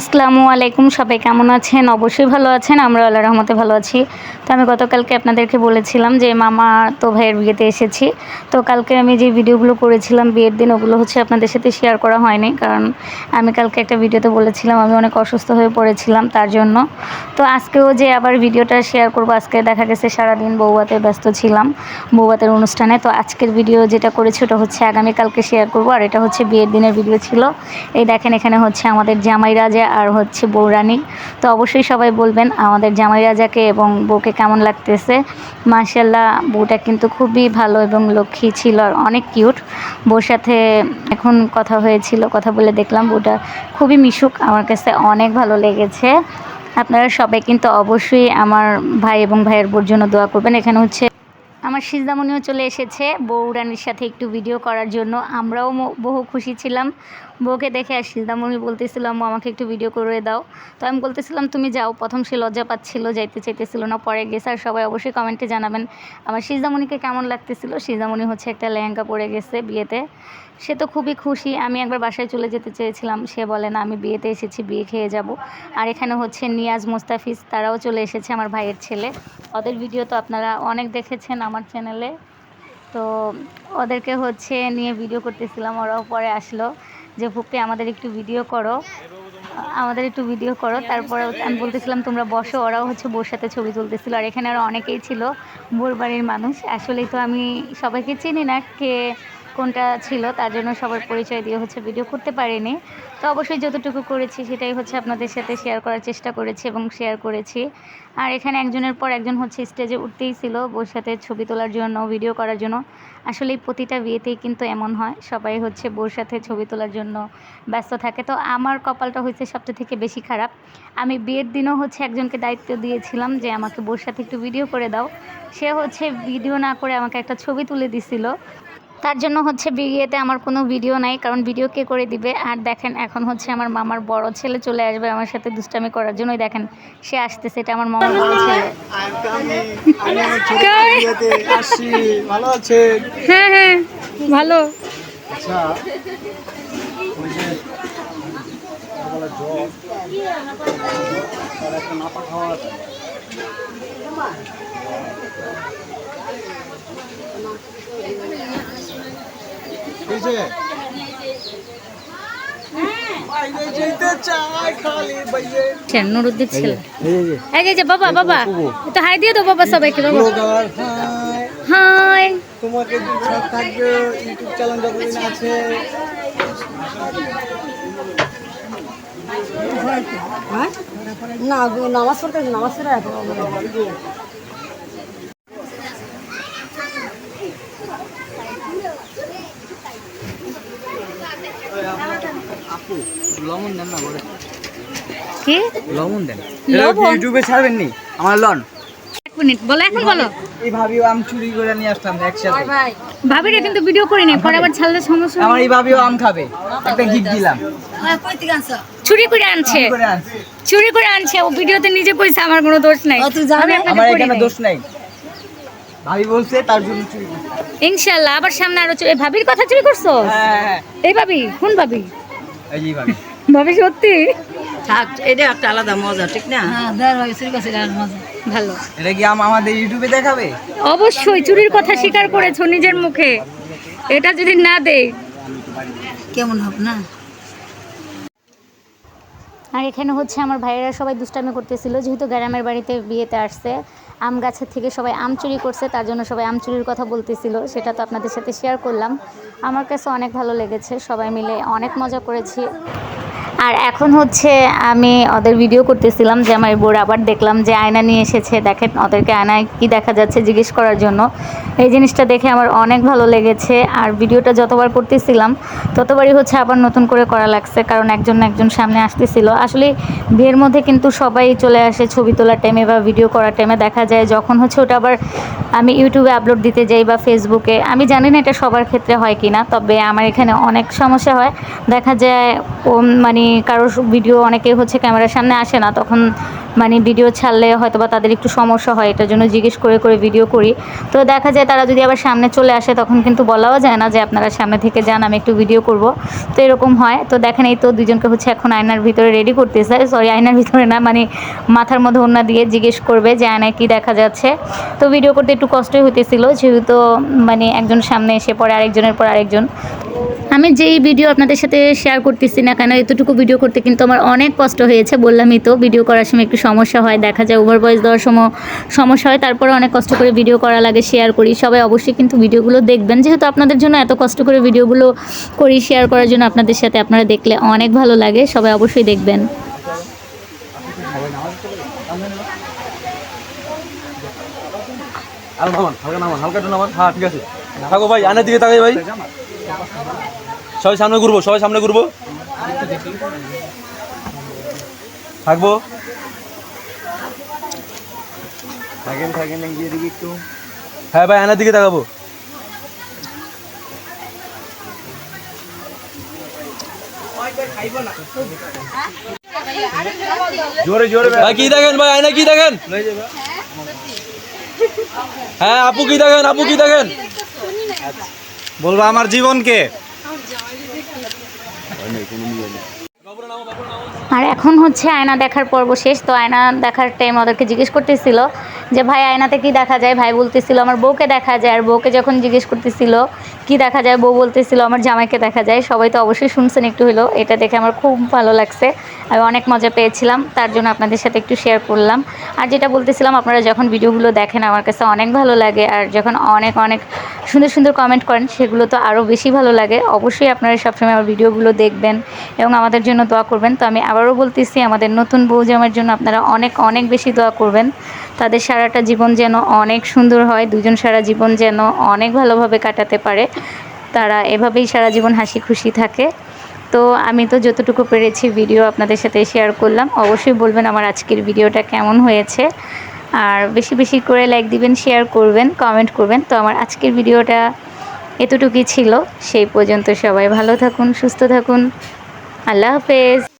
আসসালামু আলাইকুম, সবাই কেমন আছেন? অবশ্যই ভালো আছেন আমরা আল্লাহ রহমতে ভালো আছি। তো আমি গতকালকে আপনাদেরকে বলেছিলাম যে মামা তো ভাইয়ের বিয়েতে এসেছি। তো কালকে আমি যে ভিডিওগুলো করেছিলাম বিয়ের দিন, ওগুলো হচ্ছে আপনাদের সাথে শেয়ার করা হয়নি। কারণ আমি কালকে একটা ভিডিওতে বলেছিলাম, আমি অনেক অসুস্থ হয়ে পড়েছিলাম তার জন্য। তো আজকেও যে আবার ভিডিওটা শেয়ার করব, আজকে দেখা গেছে সারাদিন বৌবাতে ব্যস্ত ছিলাম বৌবাতের অনুষ্ঠানে। তো আজকের ভিডিও যেটা করেছি, ওটা হচ্ছে আগামীকালকে শেয়ার করব। আর এটা হচ্ছে বিয়ের দিনের ভিডিও ছিল। এই দেখেন, এখানে হচ্ছে আমাদের জামাই রাজা আর হচ্ছে বৌরানী তো অবশ্যই সবাই বলবেন আমাদের জামাই রাজাকে এবং বউকে কেমন লাগতেছে। মার্শাল্লাহ বউটা কিন্তু খুবই ভালো এবং লক্ষ্মী ছিল আর অনেক কিউট। বউর সাথে এখন কথা হয়েছিল, কথা বলে দেখলাম বউটা খুবই মিশুক, আমার কাছে অনেক ভালো লেগেছে। আপনারা সবাই কিন্তু অবশ্যই আমার ভাই এবং ভাইয়ের বোর জন্য দোয়া করবেন। এখানে হচ্ছে আমার সিজদামণিও চলে এসেছে বউ রানীর সাথে একটু ভিডিও করার জন্য। আমরাও বহু খুশি ছিলাম। বউকে দেখে আর সিজদামণি বলতেছিল আম্মু, আমাকে একটু ভিডিও করে দাও। তো আমি বলতেছিলাম, তুমি যাও। প্রথম সে লজ্জা পাচ্ছিল, যাইতে চাইতেছিল না। পরে গেছে আর সবাই অবশ্যই কমেন্টে জানাবেন আমার সিজদামণিকে কেমন লাগতেছিল। সিজদামণি হচ্ছে একটা লেহেঙ্গা পরে গেছে বিয়েতে। সে তো খুবই খুশি। আমি একবার বাসায় চলে যেতে চেয়েছিলাম। সে বলে, না, আমি বিয়েতে এসেছি, বিয়ে খেয়ে যাব। আর এখানে হচ্ছে নিয়াজ মুস্তাফিজ, তারাও চলে এসেছে আমার ভাইয়ের ছেলে। ওদের ভিডিও তো আপনারা অনেক দেখেছেন আমার চ্যানেলে তো ওদেরকে হচ্ছে নিয়ে ভিডিও করতেছিলাম। ওরাও পরে আসলো। যে ভুপি আমাদের একটু ভিডিও করো। আমাদের একটু ভিডিও করো। তারপরে আমি বলতেছিলাম, তোমরা বসো। ওরাও হচ্ছে বোর সাথে ছবি তুলতেছিল। আর এখানে আরও অনেকেই ছিল বোর বাড়ির মানুষ। আসলেই তো আমি সবাইকে চিনি না, কে কোনটা ছিল তার জন্য সবার পরিচয় দিয়ে হচ্ছে ভিডিও করতে পারিনি। তো অবশ্যই যতটুকু করেছি সেটাই হচ্ছে আপনাদের সাথে শেয়ার করার চেষ্টা করেছি এবং শেয়ার করেছি। আর এখানে একজনের পর একজন হচ্ছে স্টেজে উঠতেই ছিল বোর সাথে ছবি তোলার জন্য ভিডিও করার জন্য। আসলে প্রতিটা বিয়েতেই কিন্তু এমন হয়, সবাই হচ্ছে বোর সাথে ছবি তোলার জন্য ব্যস্ত থাকে। তো আমার কপালটা হচ্ছে সবচেয়ে থেকে বেশি খারাপ। আমি বিয়ের দিনও হচ্ছে একজনকে দায়িত্ব দিয়েছিলাম যে আমাকে বোর সাথে একটু ভিডিও করে দাও। সে হচ্ছে ভিডিও না করে আমাকে একটা ছবি তুলে দিছিল। তার জন্য হচ্ছে বিয়েতে আমার কোনো ভিডিও নাই, কারণ ভিডিও কে করে দিবে? আর দেখেন, এখন হচ্ছে আমার মামার বড় ছেলে চলে আসবে আমার সাথে দুষ্টামি করার জন্যই। দেখেন, সে আসতেছে, এটা আমার মামার বড় ছেলে। ভালো আছেন হ্যাঁ হ্যাঁ ভালো। আচ্ছা নুরুদ্দিন ছেলে। এই যে বাবা বাবা। তো হাই দিয়ে দাও বাবা সবাইকে বাবা। হাই। তোমাকে থাকবে? ইউটিউব চ্যানেল যতদিন আছে। না গো, নামাজ পড়তে নামাজ পড়ে আপু লবণ দেন না বলে। কি? লবণ দেন। লবণ? ইউটিউবে ছাড়বেন নি আমার লন। এক মিনিট বলো এখন বলো। এই ভাবিও আম চুরি করে নিয়ে আসতাম একসাথে। ভাই কিন্তু ভিডিও করি নাই পরে আবার ছাড়লে সমস্যা আমার এই ভাবিও আম খাবে। একটা গিফট দিলাম। কই থেকে আনছো? চুরি করে আনছে। চুরি করে আনছি। চুরি করে আনছে ও ভিডিওতে নিজে কইছে আমার কোনো দোষ নাই। আমার এখানে দোষ নাই। ভাবি বলছে তার জন্য চুরি ইনশাআল্লাহ আবার সামনে আরও চুরি ভাবির কথা চুরি করছ? হ্যাঁ হ্যাঁ। এই ভাবি কোন ভাবি? এই ভাবি। ভাবি সত্যি? থাক এটা একটা আলাদা মজা ঠিক না? হ্যাঁ দেড় হয় চুরি করছে মজা। ভালো। এটা কি আমাদের ইউটিউবে দেখাবে? অবশ্যই চুরির কথা স্বীকার করেছ নিজের মুখে। এটা যদি না দেয়। কেমন হবে না? আর এখানে হচ্ছে আমার ভাইয়েরা সবাই দুষ্টামি করতেছিল যেহেতু গ্রামের বাড়িতে বিয়েতে আসছে। আম গাছের থেকে সবাই আম চুরি করছে তার জন্য সবাই আম চুরির কথা বলতেছিল সেটা তো আপনাদের সাথে শেয়ার করলাম। আমার কাছে অনেক ভালো লেগেছে সবাই মিলে অনেক মজা করেছি। আর এখন হচ্ছে আমি ওদের ভিডিও করতেছিলাম যে আমার বোর আবার দেখলাম যে আয়না নিয়ে এসেছে। দেখেন ওদেরকে আয়নায় কি দেখা যাচ্ছে জিজ্ঞেস করার জন্য। এই জিনিসটা দেখে আমার অনেক ভালো লেগেছে। আর ভিডিওটা যতবার করতেছিলাম, ততবারই হচ্ছে আবার নতুন করে করা লাগছে, কারণ একজন না একজন সামনে আসতেছিল। আসলে বিয়ের মধ্যে কিন্তু সবাই চলে আসে ছবি তোলার টাইমে বা ভিডিও করার টাইমে দেখা যায় যখন হচ্ছে ওটা আবার আমি ইউটিউবে আপলোড দিতে যাই বা ফেসবুকে আমি জানি না এটা সবার ক্ষেত্রে হয় কি না তবে আমার এখানে অনেক সমস্যা হয়। দেখা যায় মানে কারোর ভিডিও অনেকে হচ্ছে ক্যামেরার সামনে আসে না তখন মানে ভিডিও ছাড়লে হয়তো বা তাদের একটু সমস্যা হয়, এটার জন্য জিজ্ঞেস করে করে ভিডিও করি। তো দেখা যায় তারা যদি আবার সামনে চলে আসে, তখন কিন্তু বলাও যায় না যে আপনারা সামনে থেকে যান, আমি একটু ভিডিও করব। তো এরকম হয়। তো দেখেন এই তো দুজনকে হচ্ছে এখন আয়নার ভিতরে রেডি করতেছে। সরি আয়নার ভিতরে না মানে মাথার মধ্যে ওনা দিয়ে জিজ্ঞেস করবে যে আয়নায় কী দেখা যাচ্ছে। তো ভিডিও করতে একটু কষ্টই হতেছিল যেহেতু মানে একজন সামনে এসে পরে আরেকজনের পর আরেকজন। আমি যেই ভিডিও আপনাদের সাথে শেয়ার করতেছি না কেন, এতটুকু ভিডিও করতে কিন্তু আমার অনেক কষ্ট হয়েছে, বললামই তো ভিডিও করার সময় একটু সমস্যা হয়, দেখা যায় ওভার ভয়েস দেওয়ার সময় সমস্যা হয়, তারপরে অনেক কষ্ট করে ভিডিও করা লাগে শেয়ার করি। সবাই অবশ্যই কিন্তু ভিডিওগুলো দেখবেন। যেহেতু আপনাদের জন্য এত কষ্ট করে ভিডিওগুলো করি শেয়ার করার জন্য আপনাদের সাথে আপনারা দেখলে অনেক ভালো লাগে, সবাই অবশ্যই দেখবেন। হ্যাঁ সবাই সামনে ঘুরবো, সবাই সামনে ঘুরবো। থাকব। থাকেন থাকেন এগিয়ে দিকে একটু। হ্যাঁ ভাই আয়নার দিকে তাকাবো। জোরে জোরে ভাই। কি দেখেন ভাই? আয়না কি দেখেন? হ্যাঁ আপু কি দেখেন? আপু কি দেখেন? বলব আমার জীবনকে। আর এখন হচ্ছে আয়না দেখার পর্ব শেষ তো আয়না দেখার টাইম ওদেরকে জিজ্ঞেস করতেছিল যে ভাই, আয়নাতে কি দেখা যায়? ভাই বলতেছিল, আমার বউকে দেখা যায়। আর বউকে যখন জিজ্ঞেস করতেছিল, কি দেখা যায়? বউ বলতেছিল, আমার জামাইকে দেখা যায়। সবাই তো অবশ্যই শুনছেন একটু হলো এটা দেখে আমার খুব ভালো লাগছে। আমি অনেক মজা পেয়েছিলাম। তার জন্য আপনাদের সাথে একটু শেয়ার করলাম। আর যেটা বলতেছিলাম, আপনারা যখন ভিডিওগুলো দেখেন, আমার কাছে অনেক ভালো লাগে। আর যখন অনেক অনেক সুন্দর সুন্দর কমেন্ট করেন, সেগুলো তো আরও বেশি ভালো লাগে। অবশ্যই আপনারা সবসময় আমার ভিডিওগুলো দেখবেন এবং আমাদের জন্য দোয়া করবেন। তো আমি আবারও বলতেছি, আমাদের নতুন বউ জামার জন্য আপনারা অনেক অনেক বেশি দোয়া করবেন। তাদের সারাটা জীবন যেন অনেক সুন্দর হয়, দুজন সারা জীবন যেন অনেক ভালোভাবে কাটাতে পারে। তারা এভাবেই সারা জীবন হাসি খুশি থাকে। তো আমি তো যতটুকু পেরেছি ভিডিও আপনাদের সাথে শেয়ার করলাম। অবশ্যই বলবেন আমার আজকের ভিডিওটা কেমন হয়েছে। আর বেশি বেশি করে লাইক দিবেন শেয়ার করবেন কমেন্ট করবেন। তো আমার আজকের ভিডিওটা এতটুকুই ছিল। সেই পর্যন্ত সবাই ভালো থাকুন, সুস্থ থাকুন। আল্লাহ হাফেজ।